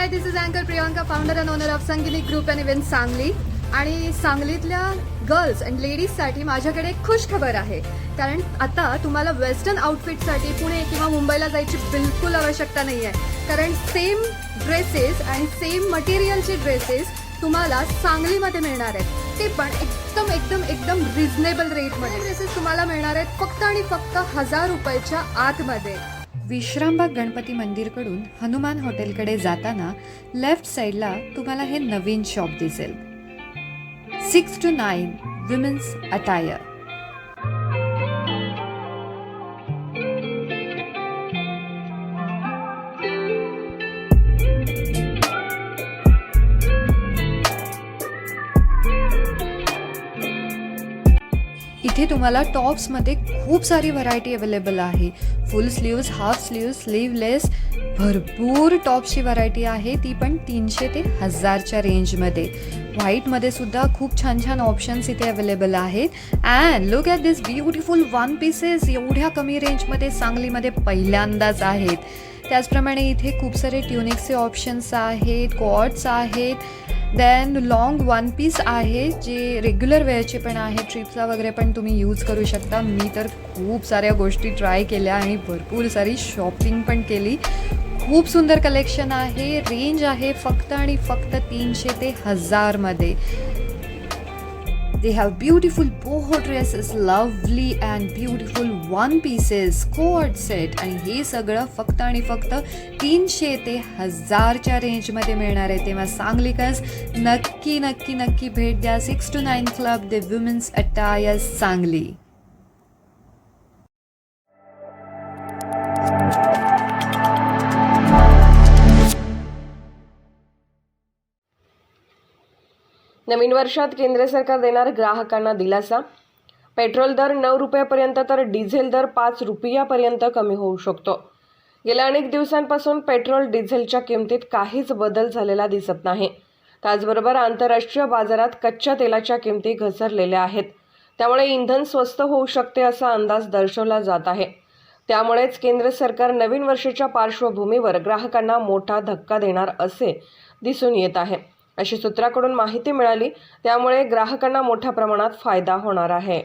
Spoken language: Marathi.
हाय दिस इज अँकर Priyanka founder and owner of Sangini group and event Sangli आणि सांगलीतल्या गर्ल्स अँड लेडीजसाठी माझ्याकडे एक खुश खबर आहे. कारण आता तुम्हाला वेस्टर्न आउटफिटसाठी पुणे किंवा मुंबईला जायची बिलकुल आवश्यकता नाही आहे कारण सेम ड्रेसेस आणि सेम मटेरियलचे ड्रेसेस तुम्हाला सांगलीमध्ये मिळणार आहेत. ते पण एकदम एकदम एकदम रिझनेबल रेटमध्ये ड्रेसेस तुम्हाला मिळणार आहेत फक्त आणि फक्त हजार रुपयाच्या आतमध्ये. विश्रामबाग गणपती मंदिरकडून हनुमान हॉटेलकडे जाताना लेफ्ट साईडला तुम्हाला हे नवीन शॉप दिसेल. Six two nine women's attire. इथे तुम्हाला टॉप्समध्ये खूप सारी व्हरायटी अवेलेबल आहे. Full sleeves half sleeves sleeveless भरपूर टॉप्सची व्हरायटी आहे. ती पण तीनशे ते हजारच्या रेंजमध्ये व्हाईटमध्ये सुद्धा खूप छान छान ऑप्शन्स इथे अवेलेबल आहेत. And look at this beautiful one pieces एवढ्या कमी रेंजमध्ये सांगलीमध्ये पहिल्यांदाच आहेत. त्याचप्रमाणे इथे खूप सारे ट्युनिक्सचे ऑप्शन्स आहेत कॉट्स आहेत. देन लॉंग वन पीस आहे जे रेग्युलर वेअरचे पण आहे ट्रिप्सला वगैरे पण तुम्ही यूज करू शकता. मी तर खूप साऱ्या गोष्टी ट्राय केल्या आणि भरपूर सारी शॉपिंग पण केली. खूप सुंदर कलेक्शन आहे. रेंज आहे फक्त आणि फक्त तीनशे ते हजारमध्ये They have beautiful boho dresses, lovely and beautiful one pieces, coat set. आणि हे सगळं फक्त आणि फक्त तीनशे ते हजारच्या रेंजमध्ये मिळणार आहे. तेव्हा सांगलीकस नक्की नक्की नक्की भेट द्या. Six two nine club the women's attire Sangli. नवीन वर्षात केंद्र सरकार देणार ग्राहकांना दिलासा. पेट्रोल दर नऊ रुपयापर्यंत तर डिझेल दर पाच रुपयापर्यंत कमी होऊ शकतो. गेल्या अनेक दिवसांपासून पेट्रोल डिझेलच्या किमतीत काहीच बदल झालेला दिसत नाही. त्याचबरोबर आंतरराष्ट्रीय बाजारात कच्च्या तेलाच्या किमती घसरलेल्या आहेत. त्यामुळे इंधन स्वस्त होऊ शकते असा अंदाज दर्शवला जात आहे. त्यामुळेच केंद्र सरकार नवीन वर्षाच्या पार्श्वभूमीवर ग्राहकांना मोठा धक्का देणार असे दिसून येत आहे. अशी सूत्राकडून माहिती मिळाली. त्यामुळे ग्राहकांना मोठ्या प्रमाणात फायदा होणार आहे.